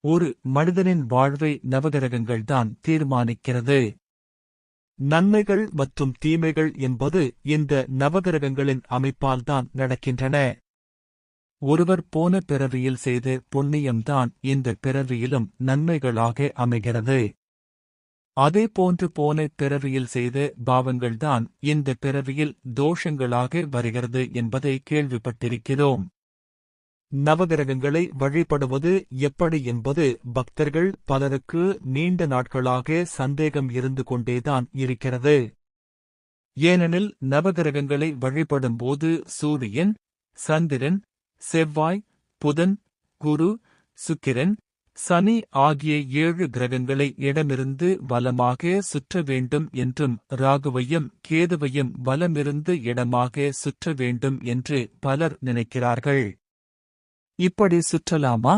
ஒரு மனிதனின் வாழ்வை நவகிரகங்கள்தான் தீர்மானிக்கிறது. நன்மைகள் மற்றும் தீமைகள் என்பது இந்த நவகிரகங்களின் அமைப்பால்தான் நடக்கின்றன. ஒருவர் போன பிறவியில் செய்த புண்ணியம்தான் இந்த பிறவியிலும் நன்மைகளாக அமைகிறது. அதே போன்று போன பிறவியில் செய்த பாவங்கள்தான் இந்த பிறவியில் தோஷங்களாக வருகிறது என்பதை கேள்விப்பட்டிருக்கிறோம். நவகிரகங்களை வழிபடுவது எப்படி என்பது பக்தர்கள் பலருக்கு நீண்ட நாட்களாக சந்தேகம் இருந்து கொண்டேதான் இருக்கிறது. ஏனெனில் நவகிரகங்களை வழிபடும்போது சூரியன் சந்திரன் செவ்வாய் புதன் குரு சுக்கிரன் சனி ஆகிய ஏழு கிரகங்களை இடமிருந்து வலமாக சுற்ற வேண்டும் என்றும் ராகுவையும் கேதுவையும் வலமிருந்து இடமாக சுற்ற வேண்டும் என்று பலர் நினைக்கிறார்கள். இப்படி சுற்றலாமா?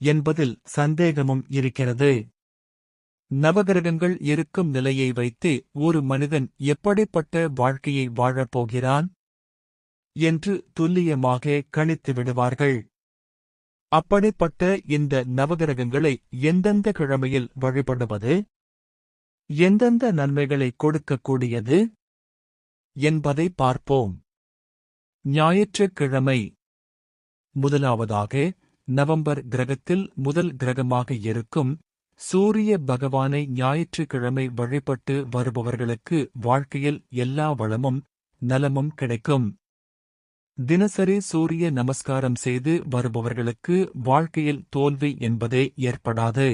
என்பதில் சந்தேகமும் இருக்கிறது. நவகிரகங்கள் இருக்கும் நிலையை வைத்து ஒரு மனிதன் எப்படிப்பட்ட வாழ்க்கையை வாழப்போகிறான் என்று துல்லியமாக கணித்து விடுவார்கள். அப்படிப்பட்ட இந்த நவகிரகங்களை எந்தெந்த கிழமையில் வழிபடுவது? எந்தெந்த நன்மைகளை கொடுக்கக்கூடியது? என்பதை பார்ப்போம். ஞாயிற்றுக்கிழமை முதலாவதாக நவம்பர் கிரகத்தில் முதல் கிரகமாக இருக்கும் சூரிய பகவானை ஞாயிற்றுக்கிழமை வழிபட்டு வருபவர்களுக்கு வாழ்க்கையில் எல்லா வளமும் நலமும் கிடைக்கும். தினசரி சூரிய நமஸ்காரம் செய்து வருபவர்களுக்கு வாழ்க்கையில் தோல்வி என்பதே ஏற்படாது.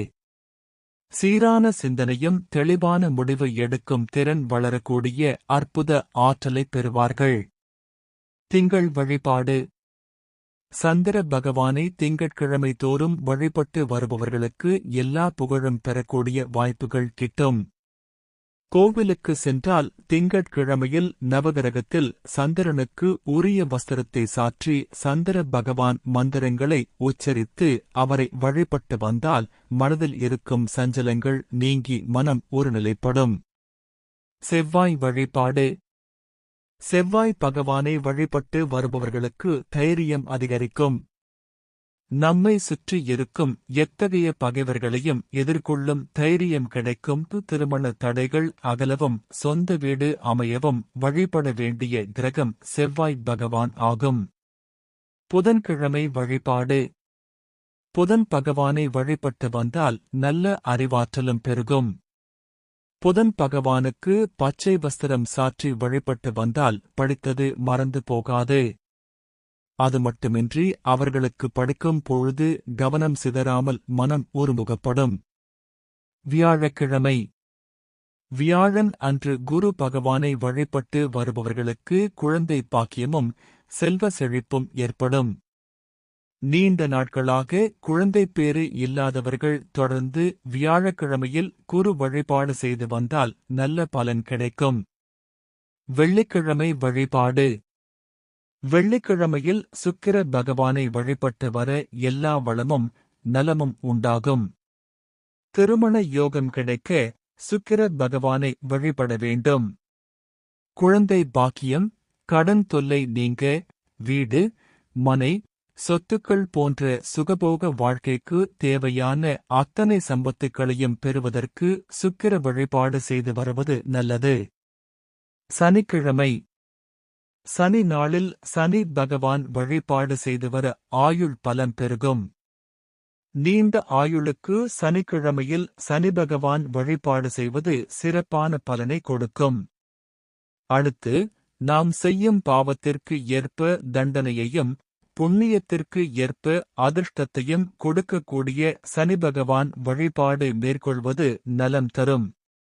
சீரான சிந்தனையும் தெளிவான முடிவு எடுக்கும் திறன் வளரக்கூடிய அற்புத ஆற்றலை பெறுவார்கள். திங்கள் வழிபாடு சந்திர பகவானை திங்கட்கிழமை தோறும் வழிபட்டு வருபவர்களுக்கு எல்லா புகழும் பெறக்கூடிய வாய்ப்புகள் கிட்டும். கோவிலுக்கு சென்றால் திங்கட்கிழமையில் நவகிரகத்தில் சந்திரனுக்கு உரிய வஸ்திரத்தை சாற்றி சந்திர பகவான் மந்திரங்களை உச்சரித்து அவரை வழிபட்டு வந்தால் மனதில் இருக்கும் சஞ்சலங்கள் நீங்கி மனம் ஒருநிலைப்படும். செவ்வாய் வழிபாடு செவ்வாய் பகவானை வழிபட்டு வருபவர்களுக்கு தைரியம் அதிகரிக்கும். நம்மை சுற்றி இருக்கும் எத்தகைய பகைவர்களையும் எதிர்கொள்ளும் தைரியம் கிடைக்கும். திருமண தடைகள் அகலவும் சொந்த வீடு அமையவும் வழிபட வேண்டிய கிரகம் செவ்வாய் பகவான் ஆகும். புதன்கிழமை வழிபாடு. புதன் பகவானை வழிபட்டு வந்தால் நல்ல அறிவாற்றலும் பெருகும். புதன் பகவானுக்கு பச்சை வஸ்திரம் சாற்றி வழிபட்டு வந்தால் படித்தது மறந்து போகாது. அது மட்டுமின்றி அவர்களுக்கு படிக்கும் பொழுது கவனம் சிதறாமல் மனம் ஒருமுகப்படும். வியாழக்கிழமை. வியாழன் அன்று குரு பகவானை வழிபட்டு வருபவர்களுக்கு குழந்தை பாக்கியமும் செல்வ செழிப்பும் ஏற்படும். நீண்ட நாட்களாக குழந்தை பேறு இல்லாதவர்கள் தொடர்ந்து வியாழக்கிழமையில் குரு வழிபாடு செய்து வந்தால் நல்ல பலன் கிடைக்கும். வெள்ளிக்கிழமை வழிபாடு. வெள்ளிக்கிழமையில் சுக்கிர பகவானை வழிபட்டு வர எல்லா வளமும் நலமும் உண்டாகும். திருமண யோகம் கிடைக்க சுக்கிர பகவானை வழிபட வேண்டும். குழந்தை பாக்கியம் கடன் தொல்லை நீங்க வீடு மனை சொத்துக்கள் போன்ற சுகபோக வாழ்க்கைக்கு தேவையான அத்தனை சம்பத்துக்களையும் பெறுவதற்கு சுக்கிர வழிபாடு செய்து வருவது நல்லது. சனிக்கிழமை. சனி நாளில் சனி பகவான் வழிபாடு செய்து வர ஆயுள் பலம் பெருகும். நீண்ட ஆயுளுக்கு சனிக்கிழமையில் சனி பகவான் வழிபாடு செய்வது சிறப்பான பலனை கொடுக்கும். அடுத்து நாம் செய்யும் பாவத்திற்கு ஏற்ப தண்டனையையும் புண்ணியத்திற்கு ஏற்ப அதிர்ஷ்டத்தையும் கொடுக்கக்கூடிய சனி பகவான் வழிபாடு மேற்கொள்வது நலம் தரும்.